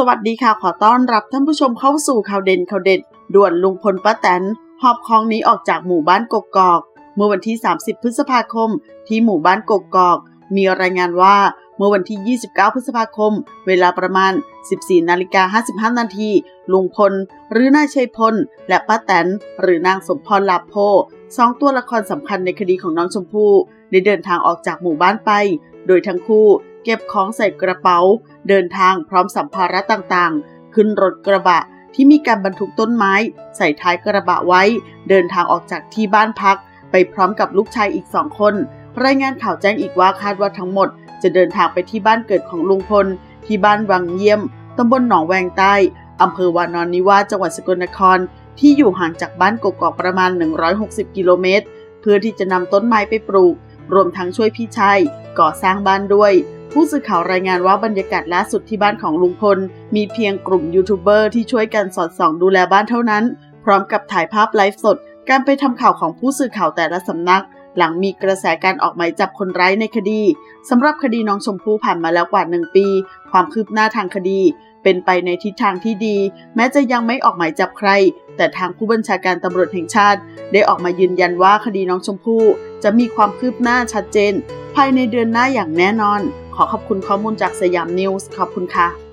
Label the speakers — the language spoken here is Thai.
Speaker 1: สวัสดีค่ะ ขอต้อนรับท่านผู้ชมเข้าสู่ข่าวเด่นข่าวเด็ด ด่วนลุงพลป้าแตน หอบคองนี้ออกจากหมู่บ้านกกอก เมื่อวันที่ 30 พฤษภาคม ที่หมู่บ้านกกอก มีรายงานว่าเมื่อวันที่ 29 พฤษภาคม เวลาประมาณ 14 นาฬิกา 55 นาที ลุงพล หรือนายชัยพล และป้าแตน หรือนางสมพรลาโพสองตัวละครสำคัญในคดีของน้องชมพู่ ได้เดินทางออกจากหมู่บ้านไป โดยทั้งคู่ เก็บของใส่กระเป๋า เดินทางพร้อมสัมภาระต่างๆ ขึ้นรถกระบะที่มีการบรรทุกต้นไม้ ใส่ท้ายกระบะไว้ เดินทางออกจากที่บ้านพัก ไปพร้อมกับลูกชายอีกสองคน รายงานข่าวแจ้งอีกว่าคาดว่าทั้งหมด จะเดินทางไปที่บ้านเกิดของลุงพล ที่บ้านวังเยี่ยมตำบลหนองแวงใต้อำเภอวานอนนิวาจังหวัดสกลนคร ที่อยู่ห่างจากบ้านกกอกประมาณ 160 กิโลเมตร เพื่อที่จะนำต้นไม้ไปปลูก รวมทั้งช่วยพี่ชายก่อสร้างบ้านด้วย ผู้สื่อข่าวรายงานว่าบรรยากาศล่าสุดที่บ้านของลุงพล มีเพียงกลุ่มยูทูบเบอร์ที่ช่วยกันสอดส่องดูแลบ้านเท่านั้น พร้อมกับถ่ายภาพไลฟ์สด การไปทำข่าวของผู้สื่อข่าวแต่ละสำนัก หลังมีกระแสการออกหมายจับคนร้ายในคดีสำหรับคดีน้องชมพู่ผ่านมาแล้วกว่าหนึ่งปี ความคืบหน้าทางคดี เป็นไปในทิศทางที่ดี แม้จะยังไม่ออกหมายจับใคร แต่ทางผู้บัญชาการตำรวจแห่งชาติ ได้ออกมายืนยันว่าคดีน้องชมพู่จะมีความคืบหน้าชัดเจน ภายในเดือนหน้าอย่างแน่นอน ขอขอบคุณข้อมูลจากสยามนิวส์ขอบคุณค่ะ